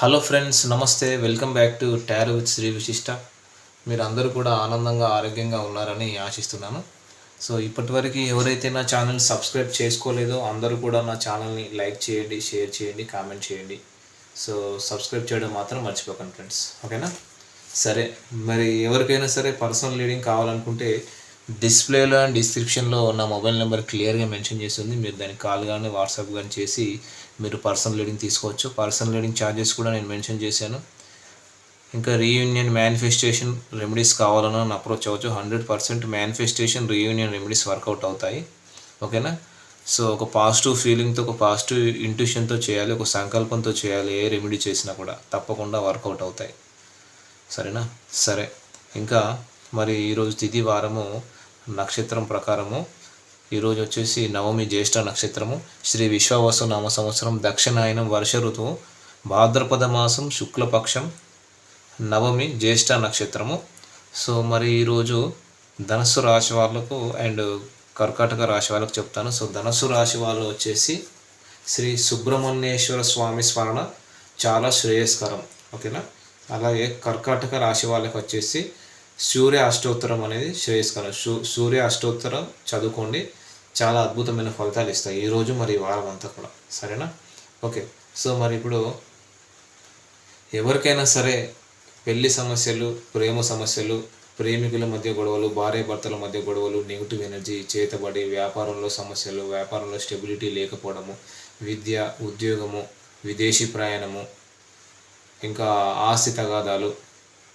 Hello friends నమస్తే. Welcome back to tarot with Shri Vishishta మీరు అందరూ కూడా ఆనందంగా ఆరోగ్యంగా ఉన్నారని ఆశిస్తున్నాను. సో ఇప్పటివరకు ఎవరైతే నా ఛానల్ సబ్స్క్రైబ్ చేసుకోలేదో అందరూ కూడా నా ఛానల్ని లైక్ చేయండి షేర్ చేయండి కామెంట్ చేయండి. సో సబ్స్క్రైబ్ చేయడం మాత్రం మర్చిపోకండి ఫ్రెండ్స్ ఓకేనా సరే మరి ఎవరికైనా సరే పర్సనల్ లీడింగ్ కావాలనుకుంటే డిస్ప్లేలో అండ్ డిస్క్రిప్షన్లో నా మొబైల్ నెంబర్ క్లియర్గా మెన్షన్ చేసి ఉంది మీరు దానికి కాల్ కానీ వాట్సాప్ కానీ చేసి మీరు పర్సనల్ రీడింగ్ తీసుకోవచ్చు. పర్సనల్ రీడింగ్ ఛార్జెస్ కూడా నేను మెన్షన్ చేశాను. ఇంకా రీయూనియన్ మేనిఫెస్టేషన్ రెమెడీస్ కావాలన్నా నన్ను అప్రోచ్ అవ్వచ్చు. Hundred percent manifestation reunion remedies work out అవుతాయి. ఓకేనా? సో ఒక పాజిటివ్ ఫీలింగ్తో ఒక పాజిటివ్ ఇంట్యూషన్తో చేయాలి ఒక సంకల్పంతో చేయాలి. ఏ రెమెడీ చేసినా కూడా తప్పకుండా వర్కౌట్ అవుతాయి. సరేనా? సరే. ఇంకా మరి ఈరోజు తిథి వారము నక్షత్రం ప్రకారము. ఈరోజు వచ్చేసి నవమి జ్యేష్ఠ నక్షత్రము. శ్రీ విశ్వవసు నామ సంవత్సరం దక్షిణాయనం వర్ష ఋతువు. భాద్రపద మాసం శుక్లపక్షం నవమి జ్యేష్ఠ నక్షత్రము. సో మరి ఈరోజు ధనస్సు రాశి వాళ్ళకు అండ్ కర్కాటక రాశి వాళ్ళకు చెప్తాను. సో ధనస్సు రాశి వాళ్ళు వచ్చేసి శ్రీ సుబ్రహ్మణ్యేశ్వర స్వామి స్మరణ చాలా శ్రేయస్కరం. ఓకేనా? అలాగే కర్కాటక రాశి వాళ్ళకి వచ్చేసి సూర్య అష్టోత్తరం అనేది శ్రేయస్కరం. సూ సూర్య అష్టోత్తరం చదువుకోండి. చాలా అద్భుతమైన ఫలితాలు ఇస్తాయి ఈరోజు మరి వారం అంతా కూడా. సరేనా? ఓకే. సో మరి ఇప్పుడు ఎవరికైనా సరే పెళ్ళి సమస్యలు ప్రేమ సమస్యలు ప్రేమికుల మధ్య గొడవలు భార్య భర్తల మధ్య గొడవలు నెగిటివ్ ఎనర్జీ చేతబడి వ్యాపారంలో సమస్యలు వ్యాపారంలో స్టెబిలిటీ లేకపోవడము విద్య ఉద్యోగము విదేశీ ప్రయాణము ఇంకా ఆస్తి తగాదాలు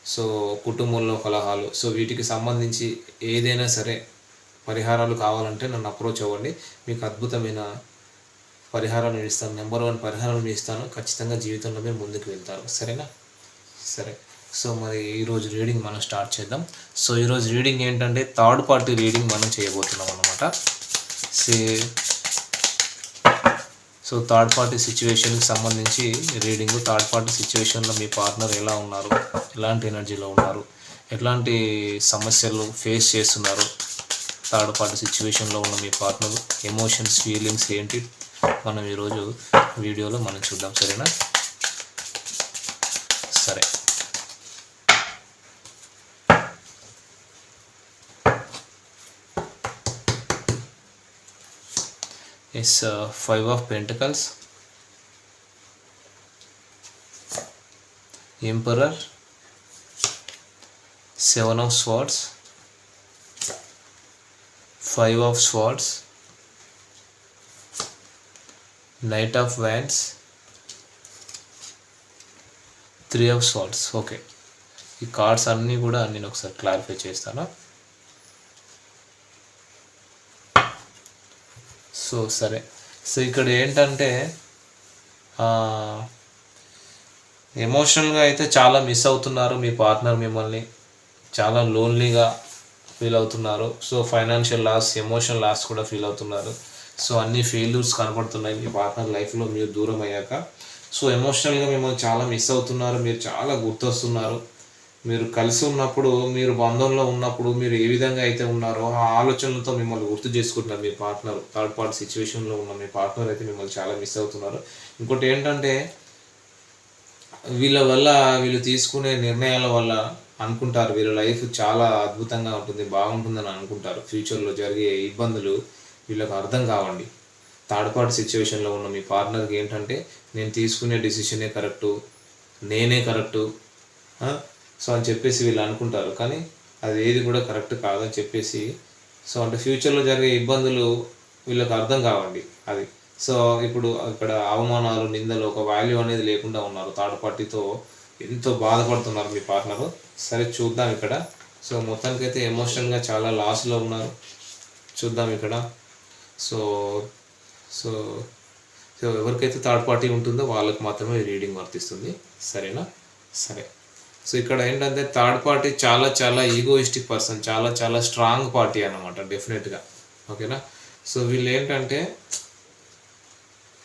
సో కుటుంబంలో కలహాలు సో వీటికి సంబంధించి ఏదైనా సరే పరిహారాలు కావాలంటే నన్ను అప్రోచ్ అవ్వండి. మీకు అద్భుతమైన పరిహారాలు నేను ఇస్తాను. నెంబర్ వన్ పరిహారాలు నేను ఇస్తాను. ఖచ్చితంగా జీవితంలో మీరు ముందుకు వెళ్తారు. సరేనా? సరే. సో మరి ఈరోజు రీడింగ్ మనం స్టార్ట్ చేద్దాం. సో ఈరోజు రీడింగ్ ఏంటంటే థర్డ్ పార్టీ రీడింగ్ మనం చేయబోతున్నాం అనమాట సే సో థర్డ్ పార్టీ సిచ్యువేషన్కి సంబంధించి రీడింగ్ థర్డ్ పార్టీ సిచ్యువేషన్లో మీ పార్ట్నర్ ఎలా ఉన్నారు? ఎలాంటి ఎనర్జీలో ఉన్నారు? ఎట్లాంటి సమస్యలు ఫేస్ చేస్తున్నారు? థర్డ్ పార్టీ సిచ్యువేషన్లో ఉన్న మీ పార్ట్నర్ ఎమోషన్స్ ఫీలింగ్స్ ఏంటి? మనం ఈరోజు వీడియోలో మనం చూద్దాం. సరేనా సరే is uh, five of pentacles emperor seven of swords five of swords knight of wands three of swords okay ఈ కార్డ్స్ అన్నీ కూడా నేను ఒకసారి క్లారిఫై చేస్తాను సో సరే. సో ఇక్కడ ఏంటంటే ఎమోషనల్గా అయితే చాలా మిస్ అవుతున్నారు మీ పార్ట్నర్ మిమ్మల్ని. చాలా లోన్లీగా ఫీల్ అవుతున్నారు. So financial loss emotional loss కూడా ఫీల్ అవుతున్నారు. సో అన్ని ఫెయిల్యూర్స్ కనపడుతున్నాయి మీ పార్ట్నర్ లైఫ్లో మీరు దూరం అయ్యాక. సో ఎమోషనల్గా మిమ్మల్ని చాలా మిస్ అవుతున్నారు. మీరు చాలా గుర్తొస్తున్నారు. మీరు కలిసి ఉన్నప్పుడు మీరు బంధంలో ఉన్నప్పుడు మీరు ఏ విధంగా అయితే ఉన్నారో ఆ ఆలోచనలతో మిమ్మల్ని గుర్తు చేసుకుంటున్నారు మీ పార్ట్నర్ థర్డ్ పార్టీ సిచ్యువేషన్లో ఉన్న మీ పార్ట్నర్ అయితే మిమ్మల్ని చాలా మిస్ అవుతున్నారు. ఇంకోటి ఏంటంటే వీళ్ళ వల్ల వీళ్ళు తీసుకునే నిర్ణయాల వల్ల అనుకుంటారు. వీళ్ళ లైఫ్ చాలా అద్భుతంగా ఉంటుంది బాగుంటుందని అనుకుంటారు. ఫ్యూచర్లో జరిగే ఇబ్బందులు వీళ్ళకి అర్థం కావండి. థర్డ్ పార్టీ సిచ్యువేషన్లో ఉన్న మీ పార్ట్నర్కి ఏంటంటే నేను తీసుకునే డిసిషనే కరెక్టు నేనే కరెక్టు సో అని చెప్పేసి వీళ్ళు అనుకుంటారు. కానీ అది ఏది కూడా కరెక్ట్ కాదని చెప్పేసి సో అంటే ఫ్యూచర్లో జరిగే ఇబ్బందులు వీళ్ళకి అర్థం కావండి అది. సో ఇప్పుడు ఇక్కడ అవమానాలు నిందలు ఒక వాల్యూ అనేది లేకుండా ఉన్నారు థర్డ్ పార్టీతో. ఎంతో బాధపడుతున్నారు మీ పార్ట్నర్. సరే చూద్దాం ఇక్కడ. సో మొత్తానికైతే ఎమోషనల్గా చాలా లాస్లో ఉన్నారు. చూద్దాం ఇక్కడ. సో సో సో ఎవరికైతే థర్డ్ పార్టీ ఉంటుందో వాళ్ళకి మాత్రమే రీడింగ్ వర్తిస్తుంది. సరేనా? సరే. సో ఇక్కడ ఏంటంటే థర్డ్ పార్టీ చాలా చాలా ఈగోయిస్టిక్ పర్సన్ చాలా చాలా స్ట్రాంగ్ పార్టీ అనమాట డెఫినెట్గా ఓకేనా సో వీళ్ళు ఏంటంటే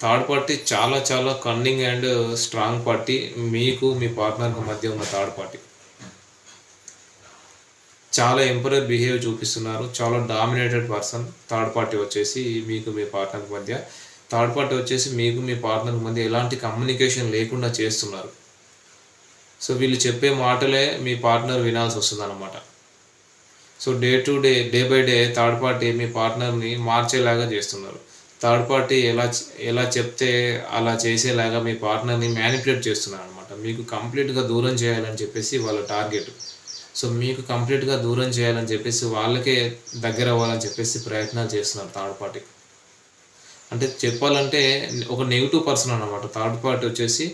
థర్డ్ పార్టీ చాలా చాలా కన్నింగ్ అండ్ స్ట్రాంగ్ పార్టీ మీకు మీ పార్ట్నర్కి మధ్య ఉన్న థర్డ్ పార్టీ చాలా ఎంపరర్ బిహేవ్ చూపిస్తున్నారు చాలా డామినేటెడ్ పర్సన్ థర్డ్ పార్టీ వచ్చేసి మీకు మీ పార్ట్నర్ మధ్య. థర్డ్ పార్టీ వచ్చేసి మీకు మీ పార్ట్నర్ మధ్య ఎలాంటి కమ్యూనికేషన్ లేకుండా చేస్తున్నారు. సో వీళ్ళు చెప్పే మాటలే మీ పార్ట్నర్ వినాల్సి వస్తుంది అనమాట so day to day day by day third party మీ పార్ట్నర్ని మార్చేలాగా చేస్తున్నారు. థర్డ్ పార్టీ ఎలా ఎలా చెప్తే అలా చేసేలాగా మీ పార్ట్నర్ని మ్యానిపులేట్ చేస్తున్నారు అనమాట మీకు కంప్లీట్గా దూరం చేయాలని చెప్పేసి వాళ్ళ టార్గెట్. సో మీకు కంప్లీట్గా దూరం చేయాలని చెప్పేసి వాళ్ళకే దగ్గర అవ్వాలని చెప్పేసి ప్రయత్నాలు చేస్తున్నారు థర్డ్ పార్టీ అంటే చెప్పాలంటే ఒక నెగిటివ్ పర్సన్ అనమాట థర్డ్ పార్టీ వచ్చేసి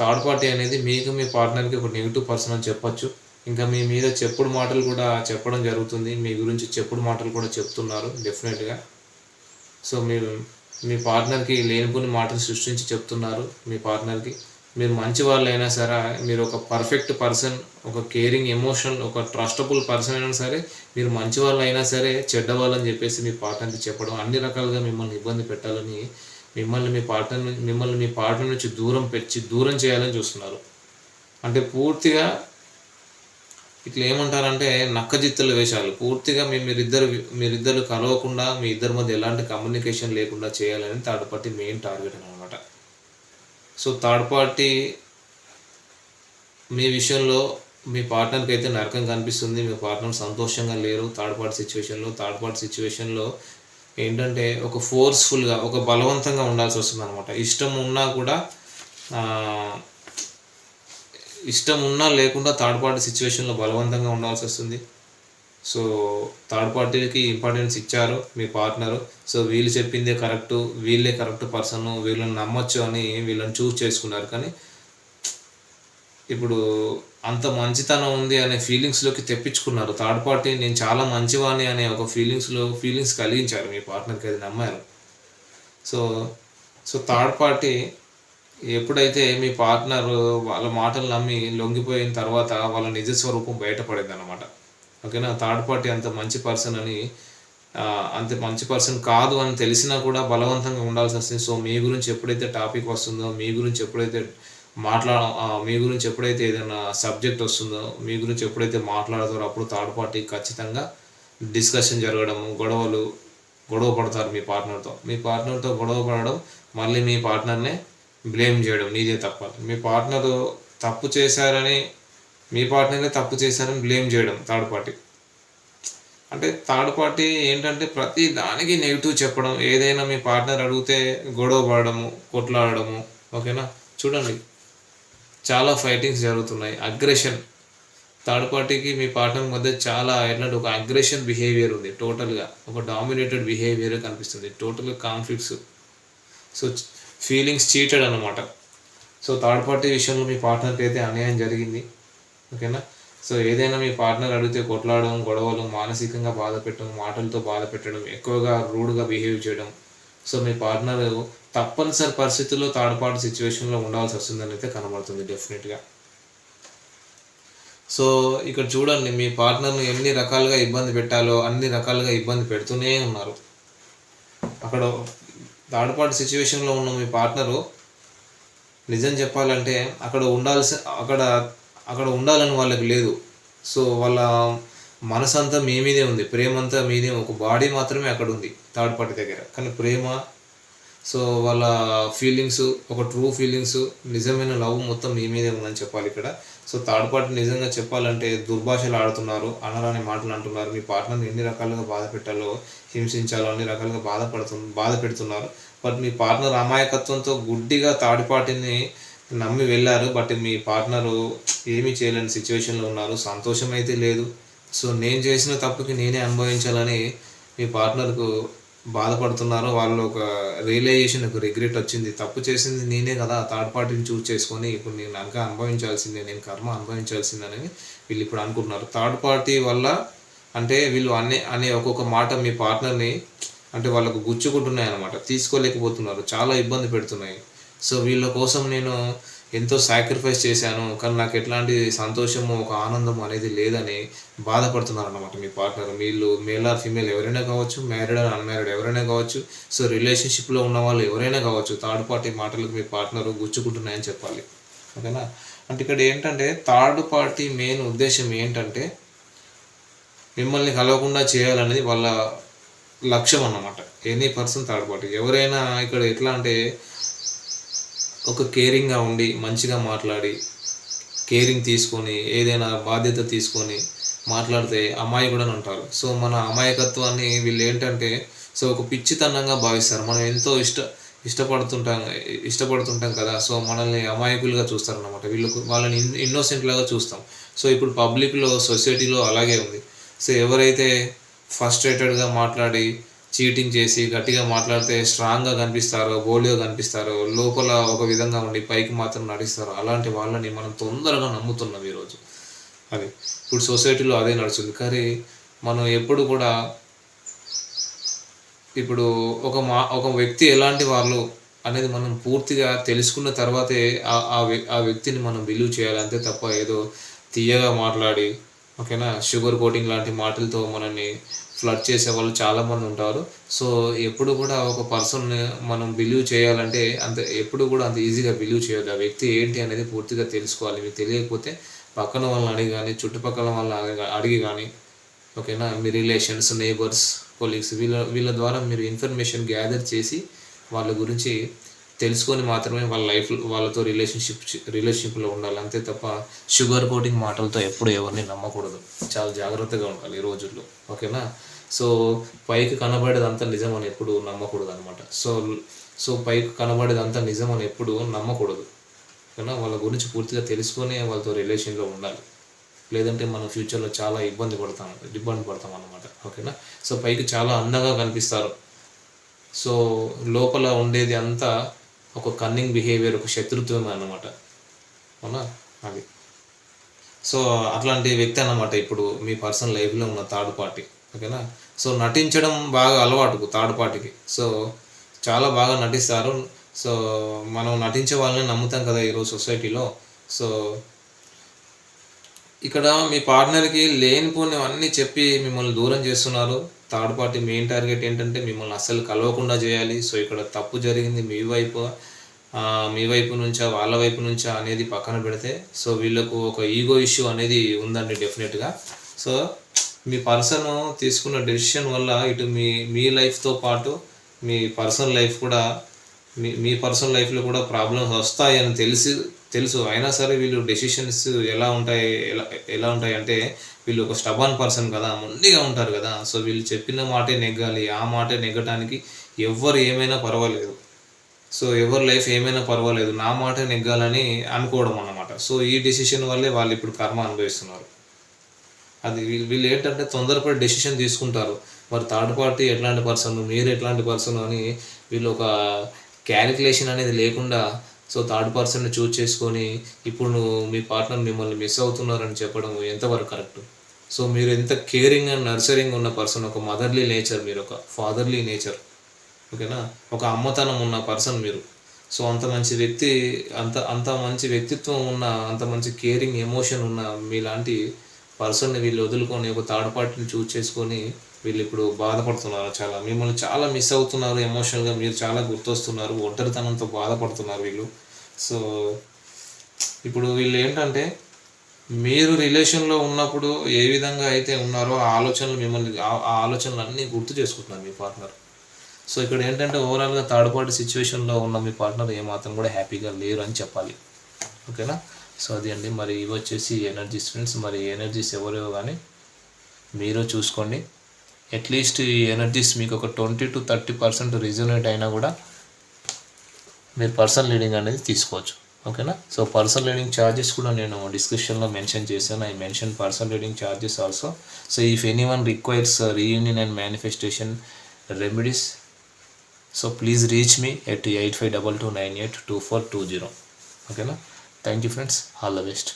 థర్డ్ పార్టీ అనేది మీకు మీ పార్ట్నర్కి ఒక నెగిటివ్ పర్సన్ అని చెప్పొచ్చు. ఇంకా మీ మీద చెప్పుడు మాటలు కూడా చెప్పడం జరుగుతుంది. మీ గురించి చెప్పుడు మాటలు కూడా చెప్తున్నారు డెఫినెట్గా. సో మీరు మీ పార్ట్నర్కి లేనిపోని మాటలు సృష్టించి చెప్తున్నారు మీ పార్ట్నర్కి. మీరు మంచి వాళ్ళు అయినా సరే మీరు ఒక పర్ఫెక్ట్ పర్సన్ ఒక కేరింగ్ ఎమోషన్ ఒక ట్రస్టబుల్ పర్సన్ అయినా సరే మీరు మంచి వాళ్ళు అయినా సరే చెడ్డ వాళ్ళని చెప్పేసి మీ పార్ట్నర్కి చెప్పడం అన్ని రకాలుగా మిమ్మల్ని ఇబ్బంది పెట్టాలని మిమ్మల్ని మీ పాట మిమ్మల్ని మీ పాటల నుంచి దూరం పెంచి దూరం చేయాలని చూస్తున్నారు. అంటే పూర్తిగా ఇట్లా ఏమంటారంటే నక్కజిత్తుల వేషాలు. పూర్తిగా మీ మీరిద్దరు మీరిద్దరు కలవకుండా మీ ఇద్దరి మధ్య ఎలాంటి కమ్యూనికేషన్ లేకుండా చేయాలని థర్డ్ పార్టీ మెయిన్ టార్గెట్ అనమాట సో థర్డ్ పార్టీ మీ విషయంలో మీ పార్ట్నర్కి అయితే నరకం కనిపిస్తుంది. మీ పార్ట్నర్ సంతోషంగా లేరు. థర్డ్ పార్టీ సిచ్యువేషన్లో థర్డ్ పార్టీ సిచ్యువేషన్లో ఏంటంటే ఒక ఫోర్స్ఫుల్గా ఒక బలవంతంగా ఉండాల్సి వస్తుంది అనమాట ఇష్టం ఉన్నా కూడా ఇష్టం ఉన్నా లేకుండా థర్డ్ పార్టీ సిచ్యువేషన్లో బలవంతంగా ఉండాల్సి వస్తుంది. సో థర్డ్ పార్టీకి ఇంపార్టెన్స్ ఇచ్చారు మీ పార్ట్నరు సో వీళ్ళు చెప్పిందే కరెక్ట్ వీళ్ళే కరెక్ట్ పర్సన్ వీళ్ళని నమ్మొచ్చు అని వీళ్ళని చూస్ చేసుకున్నారు. కానీ ఇప్పుడు అంత మంచితనం ఉంది అనే ఫీలింగ్స్లోకి తెప్పించుకున్నారు. థర్డ్ పార్టీ నేను చాలా మంచివాణి అనే ఒక ఫీలింగ్స్లో ఫీలింగ్స్ కలిగించారు మీ పార్ట్నర్కి అది నమ్మారు. సో సో థర్డ్ పార్టీ ఎప్పుడైతే మీ పార్ట్నర్ వాళ్ళ మాటలు నమ్మి లొంగిపోయిన తర్వాత వాళ్ళ నిజ స్వరూపం బయటపడింది అనమాట ఓకేనా థర్డ్ పార్టీ అంత మంచి పర్సన్ అని అంత మంచి పర్సన్ కాదు అని తెలిసినా కూడా బలవంతంగా ఉండాల్సి వస్తుంది. సో మీ గురించి ఎప్పుడైతే టాపిక్ వస్తుందో మీ గురించి ఎప్పుడైతే మాట్లాడ మీ గురించి ఎప్పుడైతే ఏదైనా సబ్జెక్ట్ వస్తుందో మీ గురించి ఎప్పుడైతే మాట్లాడతారో అప్పుడు థర్డ్ పార్టీ ఖచ్చితంగా డిస్కషన్ జరగడము గొడవలు గొడవ పడతారు మీ పార్ట్నర్తో. మీ పార్ట్నర్తో గొడవ పడడం మళ్ళీ మీ పార్ట్నర్నే బ్లేమ్ చేయడం నీదే తప్ప మీ పార్ట్నర్ తప్పు చేశారని మీ పార్ట్నర్నే తప్పు చేశారని బ్లేమ్ చేయడం థర్డ్ పార్టీ. అంటే థర్డ్ పార్టీ ఏంటంటే ప్రతి దానికి నెగిటివ్ చెప్పడం ఏదైనా మీ పార్ట్నర్ అడిగితే గొడవ పడడము కొట్లాడడము ఓకేనా? చూడండి. చాలా ఫైటింగ్స్ జరుగుతున్నాయి. అగ్రెషన్. థర్డ్ పార్టీకి మీ పార్ట్నర్ మధ్య చాలా ఎట్లాంటి ఒక అగ్రెషన్ బిహేవియర్ ఉంది. టోటల్గా ఒక డామినేటెడ్ బిహేవియర్ కనిపిస్తుంది. టోటల్గా కాన్ఫ్లిక్ట్స్. సో ఫీలింగ్స్ చీటెడ్ అనమాట సో థర్డ్ పార్టీ విషయంలో మీ పార్ట్నర్కి అయితే అన్యాయం జరిగింది. ఓకేనా? సో ఏదైనా మీ పార్ట్నర్ అడిగితే కొట్లాడడం గొడవలు మానసికంగా బాధ పెట్టడం మాటలతో బాధ పెట్టడం ఎక్కువగా రూడ్గా బిహేవ్ చేయడం. సో మీ పార్ట్నర్ తప్పనిసరి పరిస్థితుల్లో థర్డ్ పార్టీ సిచ్యువేషన్లో ఉండాల్సి వస్తుందని అయితే కనబడుతుంది డెఫినెట్గా సో ఇక్కడ చూడండి మీ పార్ట్నర్ని ఎన్ని రకాలుగా ఇబ్బంది పెట్టాలో అన్ని రకాలుగా ఇబ్బంది పెడుతూనే ఉన్నారు. అక్కడ థర్డ్ పార్టీ సిచ్యువేషన్లో ఉన్న మీ పార్ట్నరు నిజం చెప్పాలంటే అక్కడ ఉండాల్సి అక్కడ అక్కడ ఉండాలని వాళ్ళకి లేదు. సో వాళ్ళ మనసు అంతా మీ మీదే ఉంది. ప్రేమ అంతా మీదే ఒక బాడీ మాత్రమే అక్కడ ఉంది థర్డ్ పార్టీ దగ్గర. కానీ ప్రేమ సో వాళ్ళ ఫీలింగ్స్ ఒక ట్రూ ఫీలింగ్స్ నిజమైన లవ్ మొత్తం మీ మీదే ఉందని చెప్పాలి ఇక్కడ. సో థర్డ్ పార్టీ నిజంగా చెప్పాలంటే దుర్భాషలు ఆడుతున్నారు అనరాని మాటలు అంటున్నారు మీ పార్ట్నర్ని ఎన్ని రకాలుగా బాధ పెట్టాలో హింసించాలో అన్ని రకాలుగా బాధపడుతు బాధ పెడుతున్నారు. బట్ మీ పార్ట్నర్ అమాయకత్వంతో గుడ్డిగా థర్డ్ పార్టీని నమ్మి వెళ్ళారు బట్ మీ పార్ట్నరు ఏమీ చేయలేని సిచ్యువేషన్లో ఉన్నారు. సంతోషం అయితే లేదు. సో నేను చేసిన తప్పుకి నేనే అనుభవించాలని మీ పార్ట్నర్కు బాధపడుతున్నారు. వాళ్ళు ఒక రియలైజేషన్ ఒక రిగ్రెట్ వచ్చింది. తప్పు చేసింది నేనే కదా థర్డ్ పార్టీని చూస్ చేసుకొని ఇప్పుడు నేను కనుక అనుభవించాల్సిందే నేను కర్మ అనుభవించాల్సిందని వీళ్ళు ఇప్పుడు అనుకుంటున్నారు. థర్డ్ పార్టీ వల్ల అంటే వీళ్ళు అనే అనే ఒక్కొక్క మాట మీ పార్ట్నర్ని అంటే వాళ్ళకు గుచ్చుకుంటున్నాయి అనమాట తీసుకోలేకపోతున్నారు. చాలా ఇబ్బంది పెడుతున్నాయి. సో వీళ్ళ కోసం నేను ఎంతో సాక్రిఫైస్ చేశాను కానీ నాకు ఎట్లాంటి సంతోషము ఒక ఆనందం అనేది లేదని బాధపడుతున్నారు అనమాట మీ పార్ట్నర్. వీళ్ళు మేల్ ఆర్ ఫీమేల్ ఎవరైనా కావచ్చు మ్యారీడ్ ఆర్ అన్మ్యారీడ్ ఎవరైనా కావచ్చు సో రిలేషన్షిప్లో ఉన్న వాళ్ళు ఎవరైనా కావచ్చు థర్డ్ పార్టీ మాటలకు మీ పార్ట్నర్ గుచ్చుకుంటున్నాయని చెప్పాలి. ఓకేనా? అంటే ఇక్కడ ఏంటంటే థర్డ్ పార్టీ మెయిన్ ఉద్దేశం ఏంటంటే మిమ్మల్ని కలవకుండా చేయాలనేది వాళ్ళ లక్ష్యం అన్నమాట. Any person third party. ఎవరైనా ఇక్కడ ఎట్లా అంటే ఒక కేరింగ్గా ఉండి మంచిగా మాట్లాడి కేరింగ్ తీసుకొని ఏదైనా బాధ్యత తీసుకొని మాట్లాడితే అమాయకుడు అని అంటారు. సో మన అమాయకత్వాన్ని వీళ్ళు ఏంటంటే సో ఒక పిచ్చితనంగా భావిస్తారు. మనం ఎంతో ఇష్ట ఇష్టపడుతుంటాం ఇష్టపడుతుంటాం కదా సో మనల్ని అమాయకులుగా చూస్తారు వీళ్ళు వీళ్ళకు వాళ్ళని ఇన్ ఇన్నోసెంట్ లాగా చూస్తాం. సో ఇప్పుడు పబ్లిక్లో సొసైటీలో అలాగే ఉంది. సో ఎవరైతే ఫస్ట్రేటెడ్గా మాట్లాడి చీటింగ్ చేసి గట్టిగా మాట్లాడితే స్ట్రాంగ్గా కనిపిస్తారో బోల్డ్గా కనిపిస్తారో లోపల ఒక విధంగా ఉండి పైకి మాత్రం నడుస్తారు అలాంటి వాళ్ళని మనం తొందరగా నమ్ముతున్నాం ఈరోజు. అది. ఇప్పుడు సొసైటీలో అదే నడుస్తుంది. కానీ మనం ఎప్పుడు కూడా ఇప్పుడు ఒక మా ఒక వ్యక్తి ఎలాంటి వాళ్ళు అనేది మనం పూర్తిగా తెలుసుకున్న తర్వాతే ఆ ఆ ఆ వ్యక్తిని మనం బిలీవ్ చేయాలి అంతే తప్ప ఏదో తీయగా మాట్లాడి ఓకేనా? షుగర్ కోటింగ్ లాంటి మాటలతో మనల్ని ఫ్లడ్ చేసే వాళ్ళు చాలామంది ఉంటారు. సో ఎప్పుడు కూడా ఒక పర్సన్ మనం బిలీవ్ చేయాలంటే అంత ఎప్పుడు కూడా అంత ఈజీగా బిలీవ్ చేయొద్దు. ఆ వ్యక్తి ఏంటి అనేది పూర్తిగా తెలుసుకోవాలి. మీకు తెలియకపోతే పక్కన వాళ్ళని అడిగి కానీ చుట్టుపక్కల వాళ్ళని అడిగి- అడిగి కానీ ఓకేనా? మీ రిలేషన్స్ నేబర్స్ కొలీగ్స్ వీళ్ళ వీళ్ళ ద్వారా మీరు ఇన్ఫర్మేషన్ గ్యాదర్ చేసి వాళ్ళ గురించి తెలుసుకొని మాత్రమే వాళ్ళ లైఫ్ వాళ్ళతో రిలేషన్షిప్ రిలేషన్షిప్లో ఉండాలి. అంతే తప్ప షుగర్ కోటింగ్ మాటలతో ఎప్పుడు ఎవరిని నమ్మకూడదు. చాలా జాగ్రత్తగా ఉండాలి ఈ రోజుల్లో. ఓకేనా? సో పైకి కనబడేదంతా నిజం అని ఎప్పుడు నమ్మకూడదు అనమాట సో సో పైకి కనబడేదంతా నిజం అని ఎప్పుడు నమ్మకూడదు. ఓకేనా? వాళ్ళ గురించి పూర్తిగా తెలుసుకొని వాళ్ళతో రిలేషన్లో ఉండాలి. లేదంటే మనం ఫ్యూచర్లో చాలా ఇబ్బంది పడతాం ఇబ్బంది పడతాం అనమాట ఓకేనా? సో పైకి చాలా అందంగా కనిపిస్తారు. సో లోపల ఉండేది అంతా ఒక కన్నింగ్ బిహేవియర్ ఒక శత్రుత్వం అనమాట అవునా? అది. సో అట్లాంటి వ్యక్తి అన్నమాట ఇప్పుడు మీ పర్సనల్ లైఫ్లో ఉన్న థర్డ్ పార్టీ ఓకేనా? సో నటించడం బాగా అలవాటు థర్డ్ పార్టీకి సో చాలా బాగా నటిస్తారు. సో మనం నటించే వాళ్ళని నమ్ముతాం కదా ఈరోజు సొసైటీలో సో ఇక్కడ మీ పార్ట్నర్కి లేనిపోనివన్నీ చెప్పి మిమ్మల్ని దూరం చేస్తున్నారు. థర్డ్ పార్టీ మెయిన్ టార్గెట్ ఏంటంటే మిమ్మల్ని అస్సలు కలవకుండా చేయాలి. సో ఇక్కడ తప్పు జరిగింది మీ వైపు మీ వైపు నుంచా వాళ్ళ వైపు నుంచా అనేది పక్కన పెడితే సో వీళ్ళకు ఒక ఈగో ఇష్యూ అనేది ఉందండి డెఫినెట్గా. సో మీ పర్సన్ తీసుకున్న డెసిషన్ వల్ల ఇటు మీ మీ లైఫ్తో పాటు మీ పర్సనల్ లైఫ్ కూడా మీ మీ పర్సనల్ లైఫ్లో కూడా ప్రాబ్లమ్స్ వస్తాయని తెలిసి తెలుసు. అయినా సరే వీళ్ళు డెసిషన్స్ ఎలా ఉంటాయి ఎలా ఎలా ఉంటాయి అంటే వీళ్ళు ఒక స్టబాన్ పర్సన్ కదా ముందుగా ఉంటారు కదా. సో వీళ్ళు చెప్పిన మాటే నెగ్గాలి. ఆ మాటే నెగ్గటానికి ఎవరు ఏమైనా పర్వాలేదు. సో ఎవరి లైఫ్ ఏమైనా పర్వాలేదు. నా మాట నెగ్గాలని అనుకోవడం అన్నమాట. సో ఈ డెసిషన్ వల్లే వాళ్ళు ఇప్పుడు కర్మ అనుభవిస్తున్నారు. అది వీళ్ళు ఏంటంటే తొందరపడి డెసిషన్ తీసుకుంటారు. మరి థర్డ్ పార్టీ ఎట్లాంటి పర్సన్ మీరు ఎట్లాంటి పర్సన్ అని వీళ్ళు ఒక క్యాలిక్యులేషన్ అనేది లేకుండా సో థర్డ్ పర్సన్ చూస్ చేసుకొని ఇప్పుడు నువ్వు మీ పార్ట్నర్ మిమ్మల్ని మిస్ అవుతున్నారని చెప్పడం ఎంతవరకు కరెక్ట్ సో మీరు ఎంత కేరింగ్ అండ్ నర్సరింగ్ ఉన్న పర్సన్ ఒక మదర్లీ నేచర్ మీరు ఒక ఫాదర్లీ నేచర్ ఓకేనా? ఒక అమ్మతనం ఉన్న పర్సన్ మీరు. సో అంత మంచి వ్యక్తి అంత అంత మంచి వ్యక్తిత్వం ఉన్న అంత మంచి కేరింగ్ ఎమోషన్ ఉన్న మీలాంటి పర్సన్ని వీళ్ళు వదులుకొని ఒక థర్డ్ పార్టీని చూస్ చేసుకొని వీళ్ళు ఇప్పుడు బాధపడుతున్నారు చాలా. మిమ్మల్ని చాలా మిస్ అవుతున్నారు ఎమోషనల్గా మీరు చాలా గుర్తొస్తున్నారు. ఒంటరితనంతో బాధపడుతున్నారు వీళ్ళు. సో ఇప్పుడు వీళ్ళు ఏంటంటే మీరు రిలేషన్లో ఉన్నప్పుడు ఏ విధంగా అయితే ఉన్నారో ఆ ఆలోచనలు మిమ్మల్ని ఆ- ఆలోచనలు అన్నీ గుర్తు చేసుకుంటున్నారు మీ పార్ట్నర్ సో ఇక్కడ ఏంటంటే ఓవరాల్గా థర్డ్ పార్టీ సిచ్యువేషన్లో ఉన్న మీ పార్ట్నర్ ఏమాత్రం కూడా హ్యాపీగా లేరు అని చెప్పాలి. ఓకేనా? సో అది అండి. మరి ఇవి వచ్చేసి ఎనర్జీస్ ఫ్రెండ్స్ మరి ఎనర్జీస్ ఎవరో కానీ మీరు చూసుకోండి. అట్లీస్ట్ ఈ ఎనర్జీస్ మీకు ఒక twenty to thirty percent resonate అయినా కూడా మీరు పర్సనల్ లీడింగ్ అనేది తీసుకోవచ్చు. ఓకేనా సో పర్సనల్ రీడింగ్ ఛార్జెస్ కూడా నేను డిస్క్రిప్షన్లో మెన్షన్ చేశాను. I mention personal reading charges also so if any one requires reunion and manifestation remedies so please reach me at eight five double two nine eight two four two zero ఓకేనా thank you friends all the best